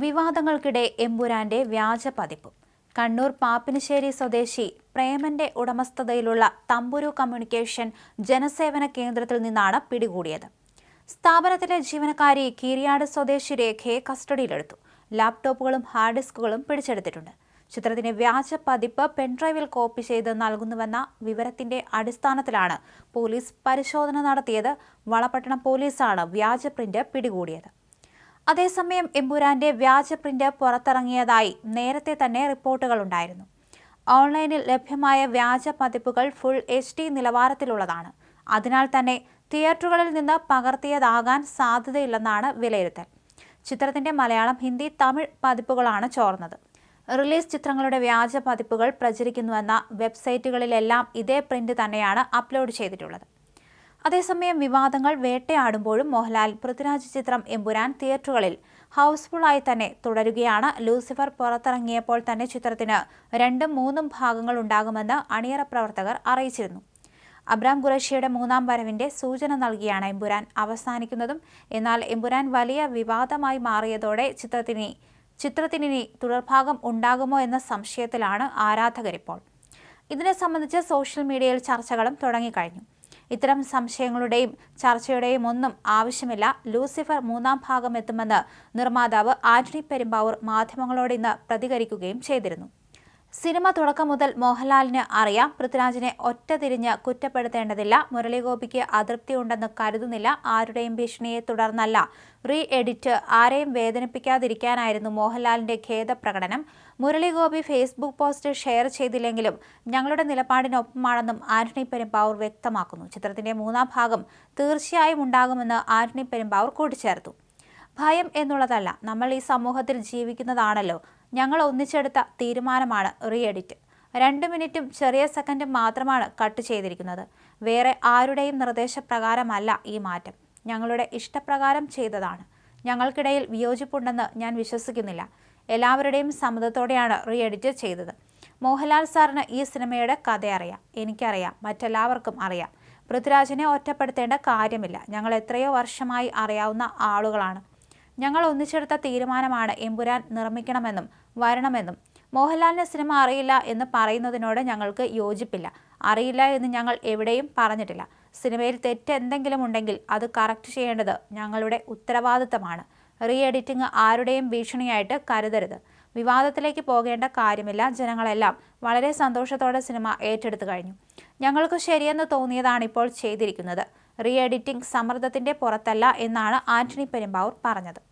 വിവാദങ്ങൾക്കിടെ എമ്പുരാന്റെ വ്യാജ പതിപ്പ്. കണ്ണൂർ പാപ്പിനിശ്ശേരി സ്വദേശി പ്രേമന്റെ ഉടമസ്ഥതയിലുള്ള തമ്പുരു കമ്മ്യൂണിക്കേഷൻ ജനസേവന കേന്ദ്രത്തിൽ നിന്നാണ് പിടികൂടിയത്. സ്ഥാപനത്തിലെ ജീവനക്കാരി കീരിയാട് സ്വദേശി രേഖയെ കസ്റ്റഡിയിലെടുത്തു. ലാപ്ടോപ്പുകളും ഹാർഡ് ഡിസ്കുകളും പിടിച്ചെടുത്തിട്ടുണ്ട്. ചിത്രത്തിന്റെ വ്യാജ പതിപ്പ് പെൻഡ്രൈവിൽ കോപ്പി ചെയ്ത് നൽകുന്നുവെന്ന വിവരത്തിന്റെ അടിസ്ഥാനത്തിലാണ് പോലീസ് പരിശോധന നടത്തിയത്. വളപട്ടണം പോലീസാണ് വ്യാജ പ്രിന്റ് പിടികൂടിയത്. അതേസമയം എമ്പുരാന്റെ വ്യാജ പ്രിന്റ് പുറത്തിറങ്ങിയതായി നേരത്തെ തന്നെ റിപ്പോർട്ടുകൾ ഉണ്ടായിരുന്നു. ഓൺലൈനിൽ ലഭ്യമായ വ്യാജ പതിപ്പുകൾ ഫുൾ എച്ച് ഡി നിലവാരത്തിലുള്ളതാണ്. അതിനാൽ തന്നെ തിയേറ്ററുകളിൽ നിന്ന് പകർത്തിയതാകാൻ സാധ്യതയില്ലെന്നാണ് വിലയിരുത്തൽ. ചിത്രത്തിന്റെ മലയാളം ഹിന്ദി തമിഴ് പതിപ്പുകളാണ് ചോർന്നത്. റിലീസ് ചിത്രങ്ങളുടെ വ്യാജ പതിപ്പുകൾ പ്രചരിക്കുന്നുവെന്ന വെബ്സൈറ്റുകളിലെല്ലാം ഇതേ പ്രിന്റ് തന്നെയാണ് അപ്ലോഡ് ചെയ്തിട്ടുള്ളത്. അതേസമയം വിവാദങ്ങൾ വേട്ടയാടുമ്പോഴും മോഹൻലാൽ പൃഥ്വിരാജ് ചിത്രം എമ്പുരാൻ തിയേറ്ററുകളിൽ ഹൗസ്ഫുള്ളായി തന്നെ തുടരുകയാണ്. ലൂസിഫർ പുറത്തിറങ്ങിയപ്പോൾ തന്നെ ചിത്രത്തിന് രണ്ടും മൂന്നും ഭാഗങ്ങൾ ഉണ്ടാകുമെന്ന് അണിയറ പ്രവർത്തകർ അറിയിച്ചിരുന്നു. അബ്രാം ഖുറേഷിയുടെ മൂന്നാം വരവിന്റെ സൂചന നൽകിയാണ് എമ്പുരാൻ അവസാനിക്കുന്നതും. എന്നാൽ എമ്പുരാൻ വലിയ വിവാദമായി മാറിയതോടെ ചിത്രത്തിന് ചിത്രത്തിനി തുടർഭാഗം ഉണ്ടാകുമോ എന്ന സംശയത്തിലാണ് ആരാധകരിപ്പോൾ. ഇതിനെ സംബന്ധിച്ച് സോഷ്യൽ മീഡിയയിൽ ചർച്ചകളും തുടങ്ങിക്കഴിഞ്ഞു. ഇത്തരം സംശയങ്ങളുടെയും ചർച്ചയുടെയും ഒന്നും ആവശ്യമില്ല. ലൂസിഫർ മൂന്നാം ഭാഗം എത്തുമെന്ന് നിർമ്മാതാവ് ആന്റണി പെരുമ്പാവൂർ മാധ്യമങ്ങളോട് ഇന്ന് പ്രതികരിക്കുകയും ചെയ്തിരുന്നു. സിനിമ തുടക്കം മുതൽ മോഹൻലാലിന് അറിയാം. പൃഥ്വിരാജിനെ ഒറ്റ തിരിഞ്ഞ് കുറ്റപ്പെടുത്തേണ്ടതില്ല. മുരളിഗോപിക്ക് അതൃപ്തിയുണ്ടെന്ന് കരുതുന്നില്ല. ആരുടെയും ഭീഷണിയെ തുടർന്നല്ല. റീ എഡിറ്റ് ആരെയും വേദനിപ്പിക്കാതിരിക്കാനായിരുന്നു മോഹൻലാലിന്റെ ഖേദപ്രകടനം. മുരളിഗോപി ഫേസ്ബുക്ക് പോസ്റ്റ് ഷെയർ ചെയ്തില്ലെങ്കിലും ഞങ്ങളുടെ നിലപാടിനൊപ്പമാണെന്നും ആന്റണി പെരുമ്പാവൂർ വ്യക്തമാക്കുന്നു. ചിത്രത്തിന്റെ മൂന്നാം ഭാഗം തീർച്ചയായും ഉണ്ടാകുമെന്ന് ആന്റണി പെരുമ്പാവൂർ കൂട്ടിച്ചേർത്തു. ഭയം എന്നുള്ളതല്ല നമ്മൾ ഈ സമൂഹത്തിൽ ജീവിക്കുന്നതാണല്ലോ. ഞങ്ങൾ ഒന്നിച്ചെടുത്ത തീരുമാനമാണ് റീ എഡിറ്റ് രണ്ട് മിനിറ്റും ചെറിയ സെക്കൻഡും മാത്രമാണ് കട്ട് ചെയ്തിരിക്കുന്നത്. വേറെ ആരുടെയും നിർദ്ദേശപ്രകാരമല്ല ഈ മാറ്റം. ഞങ്ങളുടെ ഇഷ്ടപ്രകാരം ചെയ്തതാണ്. ഞങ്ങൾക്കിടയിൽ വിയോജിപ്പുണ്ടെന്ന് ഞാൻ വിശ്വസിക്കുന്നില്ല. എല്ലാവരുടെയും സമ്മതത്തോടെയാണ് റീ എഡിറ്റ് ചെയ്തത്. മോഹൻലാൽ സാറിന് ഈ സിനിമയുടെ കഥ അറിയാം. എനിക്കറിയാം. മറ്റെല്ലാവർക്കും അറിയാം. പൃഥ്വിരാജിനെ ഒറ്റപ്പെടുത്തേണ്ട കാര്യമില്ല. ഞങ്ങൾ എത്രയോ വർഷമായി അറിയാവുന്ന ആളുകളാണ്. ഞങ്ങൾ ഒന്നിച്ചെടുത്ത തീരുമാനമാണ് എമ്പുരാൻ നിർമ്മിക്കണമെന്നും വരണമെന്നും. മോഹൻലാലിന് സിനിമ അറിയില്ല എന്ന് പറയുന്നതിനോട് ഞങ്ങൾക്ക് യോജിപ്പില്ല. അറിയില്ല എന്ന് ഞങ്ങൾ എവിടെയും പറഞ്ഞിട്ടില്ല. സിനിമയിൽ തെറ്റ് എന്തെങ്കിലും ഉണ്ടെങ്കിൽ അത് കറക്റ്റ് ചെയ്യേണ്ടത് ഞങ്ങളുടെ ഉത്തരവാദിത്തമാണ്. റീ എഡിറ്റിംഗ് ആരുടെയും ഭീഷണിയായിട്ട് കരുതരുത്. വിവാദത്തിലേക്ക് പോകേണ്ട കാര്യമില്ല. ജനങ്ങളെല്ലാം വളരെ സന്തോഷത്തോടെ സിനിമ ഏറ്റെടുത്തു കഴിഞ്ഞു. ഞങ്ങൾക്ക് ശരിയെന്ന് തോന്നിയതാണ് ഇപ്പോൾ ചെയ്തിരിക്കുന്നത്. റീ എഡിറ്റിംഗ് സമ്മർദ്ദത്തിന്റെ പുറത്തല്ല എന്നാണ് ആന്റണി പെരുമ്പാവൂർ പറഞ്ഞത്.